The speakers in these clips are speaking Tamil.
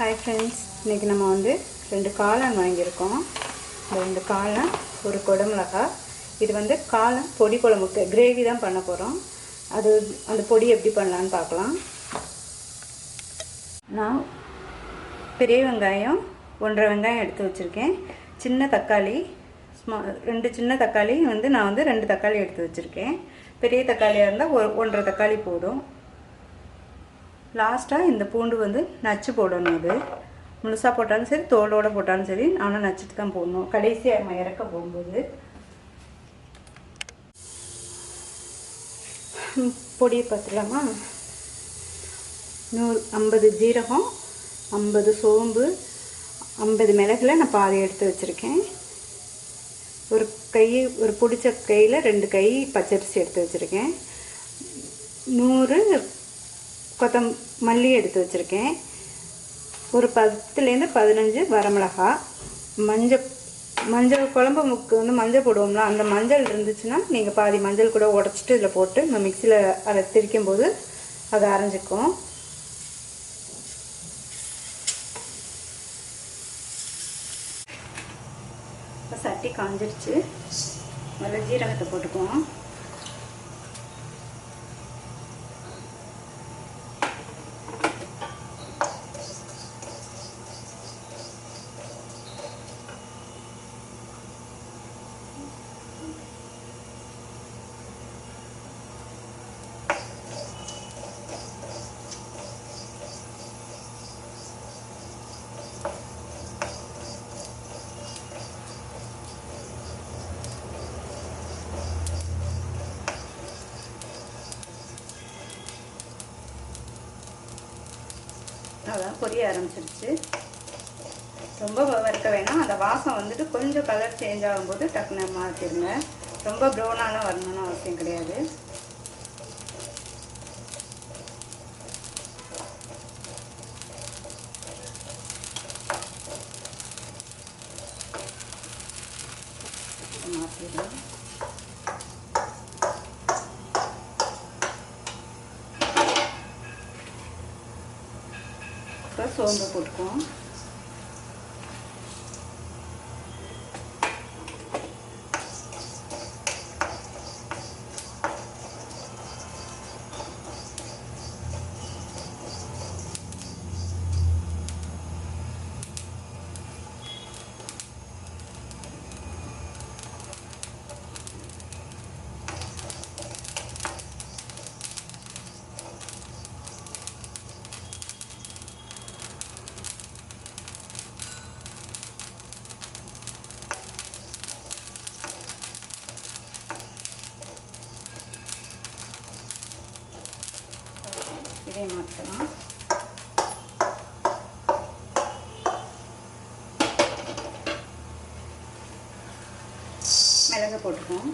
ஹாய் ஃப்ரெண்ட்ஸ் இன்றைக்கி நம்ம வந்து ரெண்டு காளான் வாங்கியிருக்கோம். இந்த ரெண்டு காளான் ஒரு குடமிளகா இது வந்து காளான் பொடி குழம்புக்கு கிரேவி தான் பண்ண போகிறோம் அது அந்த பொடி எப்படி பண்ணலான்னு பார்க்கலாம். நான் பெரிய வெங்காயம் ஒன்றரை வெங்காயம் எடுத்து வச்சுருக்கேன். சின்ன தக்காளி ஸ்மா ரெண்டு சின்ன தக்காளி வந்து நான் வந்து ரெண்டு தக்காளி எடுத்து வச்சுருக்கேன். பெரிய தக்காளியாக இருந்தால் ஒரு ஒன்றரை தக்காளி போதும். லாஸ்ட்டாக இந்த பூண்டு வந்து நச்சு போடணும் அது. முழுசாக போட்டாலும் சரி தோலோடு போட்டாலும் சரி ஆனால் நச்சுட்டு தான் போடணும். கடைசியாக நம்ம இறக்க போகும்போது. பொடியை பார்த்துலாமா நூறு ஐம்பது ஜீரகம் ஐம்பது சோம்பு ஐம்பது மிளகுல நான் பாதி எடுத்து வச்சுருக்கேன். ஒரு கை ஒரு பிடிச்ச கையில் ரெண்டு கை பச்சரிசி எடுத்து வச்சுருக்கேன். நூறு கொத்தம் மல்லி எடுத்து வச்சுருக்கேன். ஒரு பத்துலேருந்து பதினஞ்சு வரமிளகா. மஞ்சள் மஞ்சள் குழம்பு முக்கு வந்து மஞ்சள் போடுவோம்ல அந்த மஞ்சள் இருந்துச்சுன்னா நீங்கள் பாதி மஞ்சள் கூட உடச்சிட்டு இதில் போட்டு நம்ம மிக்சியில் அதை திரிக்கும் போது அதை அரைஞ்சிக்கும் சட்டி காஞ்சிருச்சு. அதில் ஜீரகத்தை போட்டுக்குவோம். பொரிய ஆரம்பிச்சிருச்சு. ரொம்ப வறுக்க வேணாம். அந்த வாசம் வந்துட்டு கொஞ்சம் கலர் சேஞ்ச் ஆகும்போது டக்குன்னு மாற்றிடுங்க ரொம்ப ப்ரௌனான வரணும்னு அவசியம் கிடையாது மாற்றிடலாம் அப்புறம் சோம்பு போட்டுக்குவோம் இதே மாற்றலாம் மிளகு போட்டுக்குவோம்.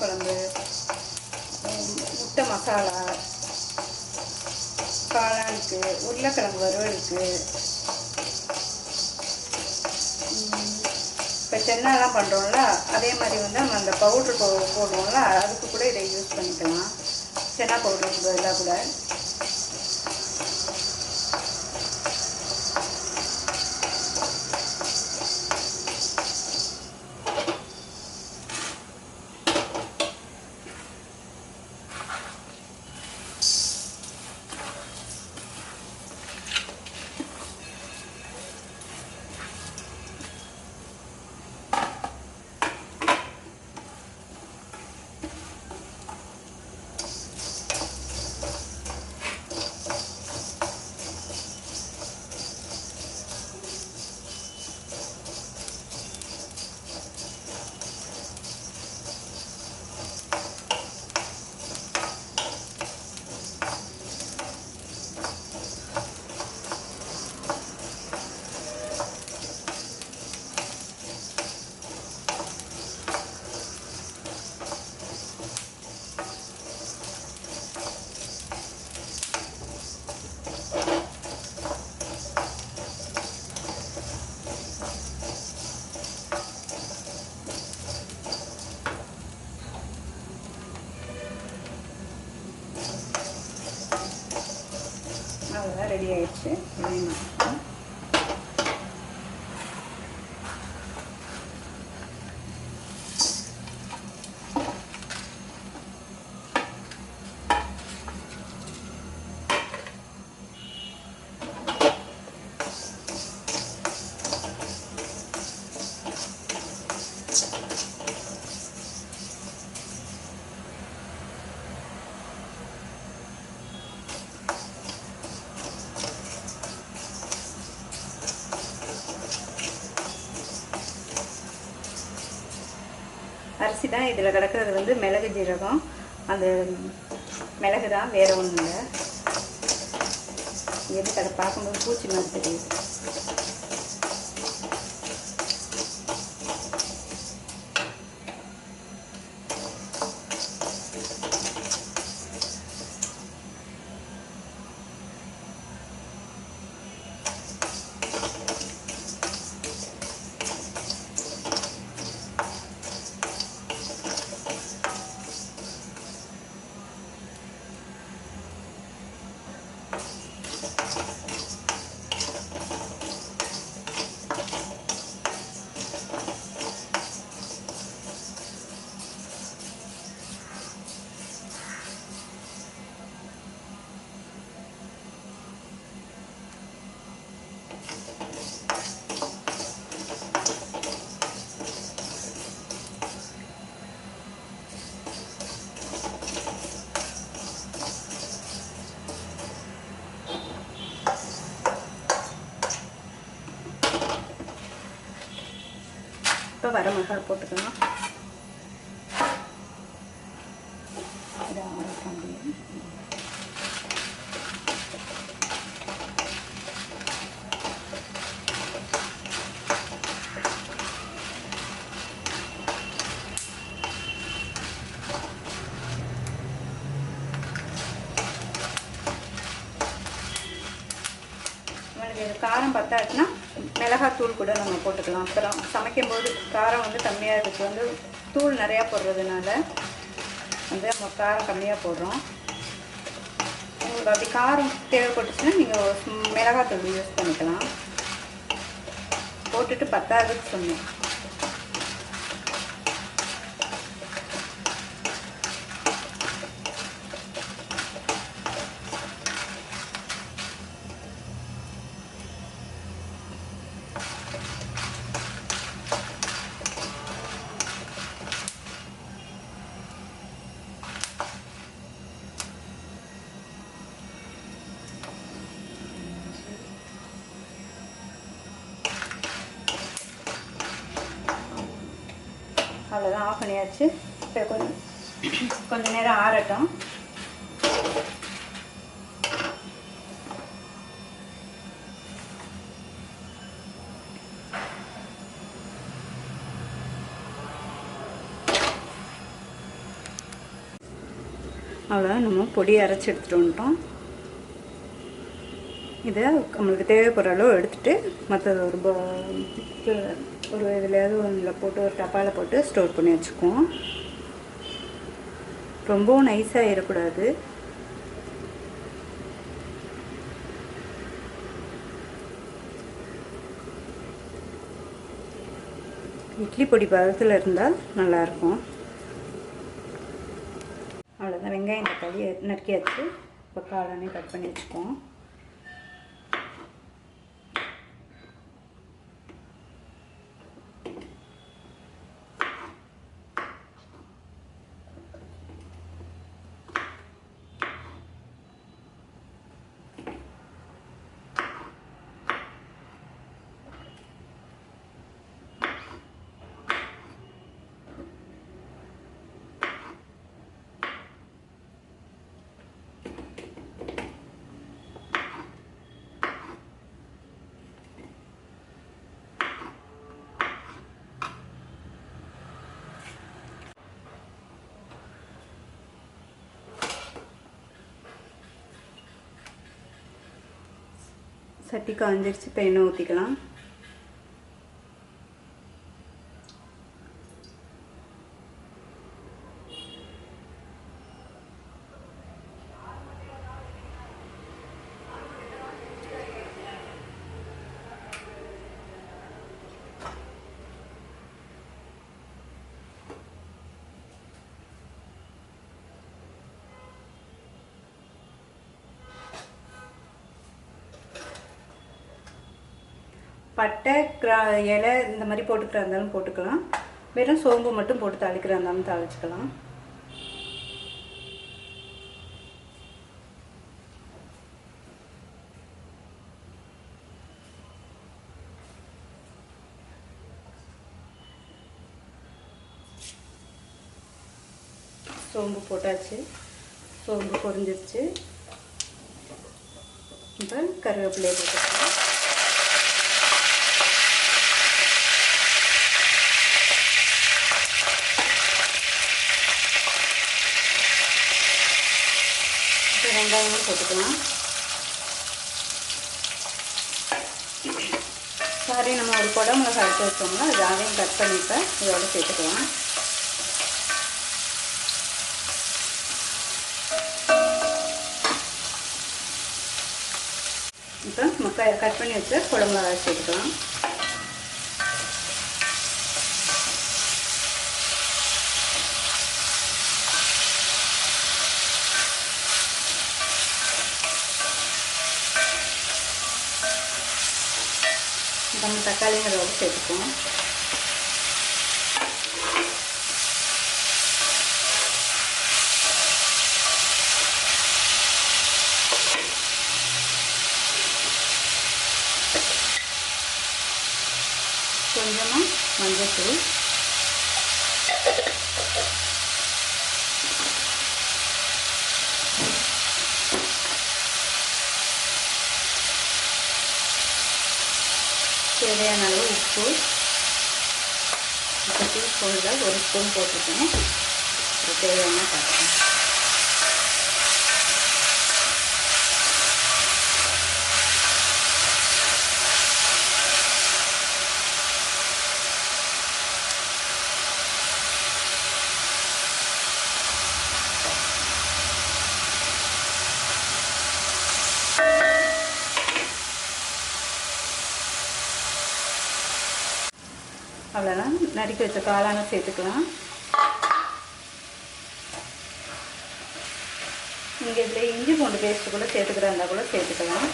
குழம்பு முட்டை மசாலா காளானுக்கு உருளைக்கிழங்கு வறுவலுக்கு இப்போ சென்னாலாம் பண்ணுறோம்ல அதே மாதிரி வந்து நம்ம அந்த பவுட்ரு போடுவோம்ல அதுக்கு கூட இதை யூஸ் பண்ணிக்கலாம். சென்னா பவுடருக்கு பதிலாக கூட. தான் இதில் கிடக்கிறது வந்து மிளகு ஜீரகம். அந்த மிளகு தான் வேறு ஒன்றும் இல்லை. எதுக்கு அதை பார்க்கும்போது பூச்சி மாதிரி தெரியுது. வரமிளகாய் வர போட்டுக்கலாம் இதை ஆட் பண்ணி உங்களுக்கு காரம் பத்தாச்சுன்னா மிளகாத்தூள் கூட நம்ம போட்டுக்கலாம். அப்புறம் சமைக்கும்போது காரம் வந்து கம்மியாக இருக்குது வந்து தூள் நிறையா போடுறதுனால வந்து நம்ம காரம் கம்மியாக போடுறோம். உங்களுக்கு அப்படி காரம் தேவைப்பட்டுச்சுன்னா நீங்கள் மிளகாத்தூள் யூஸ் பண்ணிக்கலாம். போட்டுட்டு பத்தாதுக்கு சொன்னேன். அவ்வளோதான் ஆஃப் பண்ணியாச்சு. இப்போ கொஞ்சம் கொஞ்ச நேரம் ஆறட்டும். அவ்வளோதான் நம்ம பொடி அரைச்சி எடுத்துகிட்டு வந்துட்டோம். இதை நம்மளுக்கு தேவைப்படுற அளவு எடுத்துகிட்டு மற்றது ஒரு ஒரு இதுலையாவது ஒன்றில் போட்டு ஒரு டப்பாவில் போட்டு ஸ்டோர் பண்ணி வச்சுக்குவோம். ரொம்பவும் நைஸாக இருக்கக்கூடாது இட்லி பொடி பதத்தில் இருந்தால் நல்லாயிருக்கும் வெங்காயம் தக்காளி நறுக்கியாச்சு இப்போ காளானே கட் பண்ணி வச்சுக்குவோம். சட்டி காஞ்சிருச்சு இப்போ எண்ணெய் ஊற்றிக்கலாம் பட்டை கிரா இலை இந்த மாதிரி போட்டுக்கிறா இருந்தாலும் போட்டுக்கலாம். வெறும் சோம்பு மட்டும் போட்டு தாளிக்கிறா இருந்தாலும் தாளிச்சுக்கலாம். சோம்பு போட்டாச்சு. சோம்பு பொரிஞ்சிருச்சு. இப்போ கருவேப்பிலையை போட்டுக்கலாம் இப்போ வெங்காயமும் போட்டுக்கலாம். சாரி நம்ம ஒரு குடமிளகா எடுத்து வச்சோம்னா அது அதையும் கட் பண்ணிட்டு இதோட சேர்த்துக்கலாம். இப்போ நம்ம கட் பண்ணி வச்சு குடமிளகா சேர்த்துக்கலாம். நம்ம தக்காளியும் அதோட சேர்த்துக்குவோம். கொஞ்சமாக மஞ்சள் தூள் தேவையான அளவு உப்பு. இப்போ டீஸ்பூனில் ஒரு ஸ்பூன் போட்டிருக்கேன் தேவையான பார்த்துக்கேன் அவ்வளோதான் நறுக்கி வச்ச காளான சேர்த்துக்கலாம். நீங்கள் இதில் இஞ்சி பூண்டு பேஸ்ட்டு கூட சேர்த்துக்கிறா இருந்தால் கூட சேர்த்துக்கலாம்.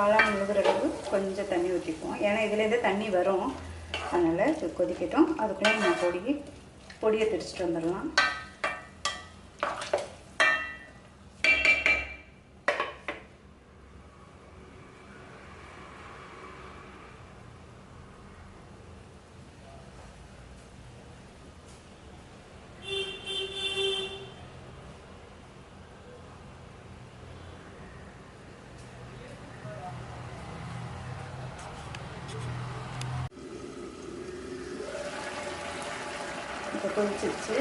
காளான் முழுகிற அளவு கொஞ்சம் தண்ணி ஊற்றிக்குவோம் ஏன்னா இதுலேருந்து தண்ணி வரும். அதனால் கொதிக்கட்டும். அதுக்குள்ளே நம்ம பொடி பொடியை திரிச்சிட்டு வந்துடலாம். இப்போ கொதிச்சிருச்சு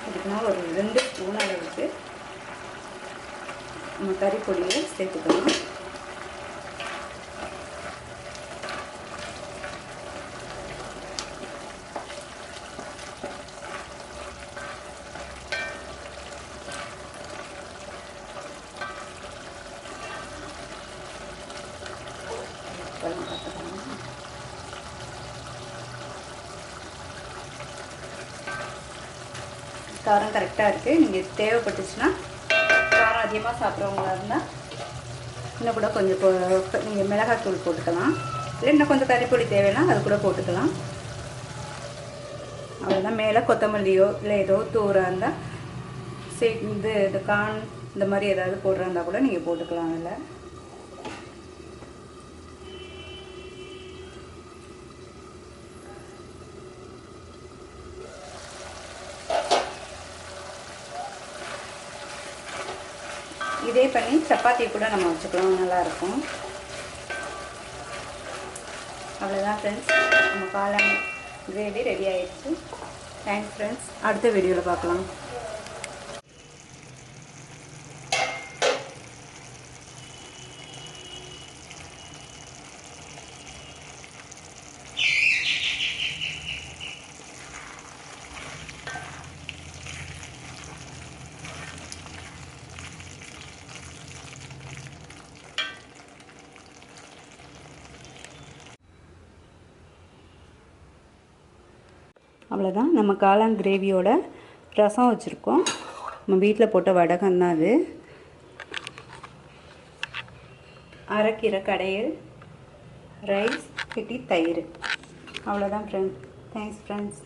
இதுக்குனா ஒரு ரெண்டு ஸ்பூன் அளவுக்கு நம்ம கறி சேர்த்துக்கணும் காரம் கரெக்டாக இருக்குது நீங்கள் தேவைப்பட்டுச்சுன்னா காரம் அதிகமாக சாப்பிட்றவங்களா இருந்தால் இன்னும் கூட கொஞ்சம் நீங்கள் மிளகாத்தூள் போட்டுக்கலாம். இல்லை இன்னும் கொஞ்சம் கறிப்பொடி தேவைன்னா அது கூட போட்டுக்கலாம். அவ்வளோதான் மேலே கொத்தமல்லியோ இல்லை ஏதோ தூராக இருந்தால் சே இது இந்த கான் இந்த மாதிரி ஏதாவது போடுறா இருந்தால் கூட நீங்கள் போட்டுக்கலாம் அதில். இதே பண்ணி சப்பாத்தி கூட நம்ம வச்சுக்கலாம். நல்லாயிருக்கும். அவ்வளோதான் ஃப்ரெண்ட்ஸ் நம்ம காளான் கிரேவி ரெடி ஆயிடுச்சு. தேங்க்ஸ் ஃப்ரெண்ட்ஸ் அடுத்த வீடியோவில் பார்க்கலாம். அவ்வளோதான் நம்ம காளான் கிரேவியோட ரசம் வச்சுருக்கோம். நம்ம வீட்டில் போட்ட வடகம் தான் அது. அரைக்கீரை கடையல் ரைஸ் கிட்டி தயிர். அவ்வளோதான் ஃப்ரெண்ட்ஸ் தேங்க்ஸ் ஃப்ரெண்ட்ஸ்